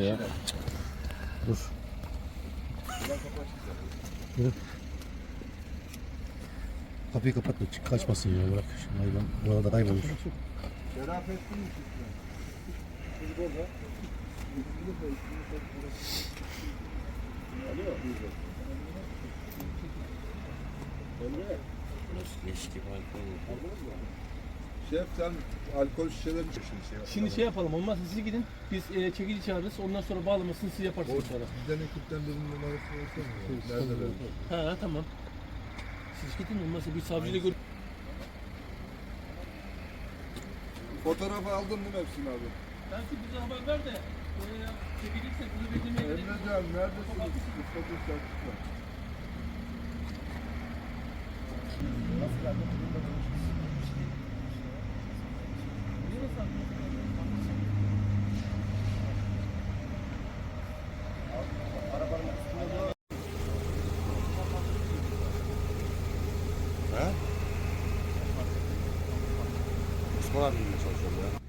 Ya. Dur. Dur. Kapıyı kapat da çık- kaçmasın ya bırak. Şimdi hayvan bu arada kaybolur. Şerafettin mi çıktı? Şef sen alkol şişelerini şimdi şey Şimdi şey yapalım olmazsa siz gidin biz e, çekici çağırırız ondan sonra bağlamasını siz yaparsınız sonra. Bizden ekipten birinin numarasını versene ya. Nerede verin? Ha tamam. Siz gidin olmazsa bir savcıyla gör. Fotoğrafı aldın mı hepsini abi? Belki bize haber ver de çekilirsek bunu beklemeye yok. Emrecan neredesiniz? Mustafa Selçuk'la. Osman abi bilmeye çalışıyorum ya.